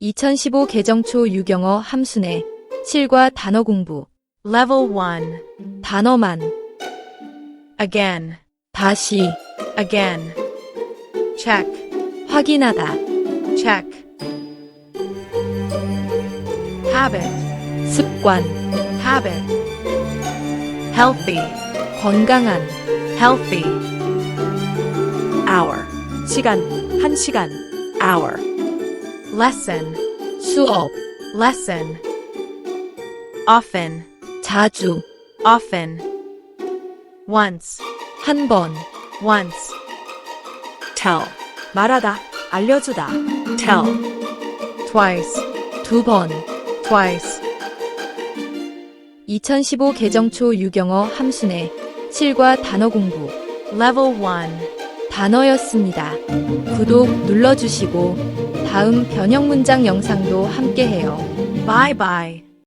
2015 개정 초 유경어 함수네 7과 단어 공부 Level 1. 단어만 Again. 다시 Again. Check. 확인하다 Check. Habit. 습관 Habit. Healthy. 건강한 Healthy. hour 시간 한 시간 hour Lesson. 수업 Lesson. Often. 자주 Often. Once. 한 번 Once. tell 말하다 알려주다 tell Twice. 두 번 Twice. 2015 개정초 유경어 함수네 7과 단어 공부 Level 1. 단어였습니다. 구독 눌러주시고 다음 변형 문장 영상도 함께해요. Bye.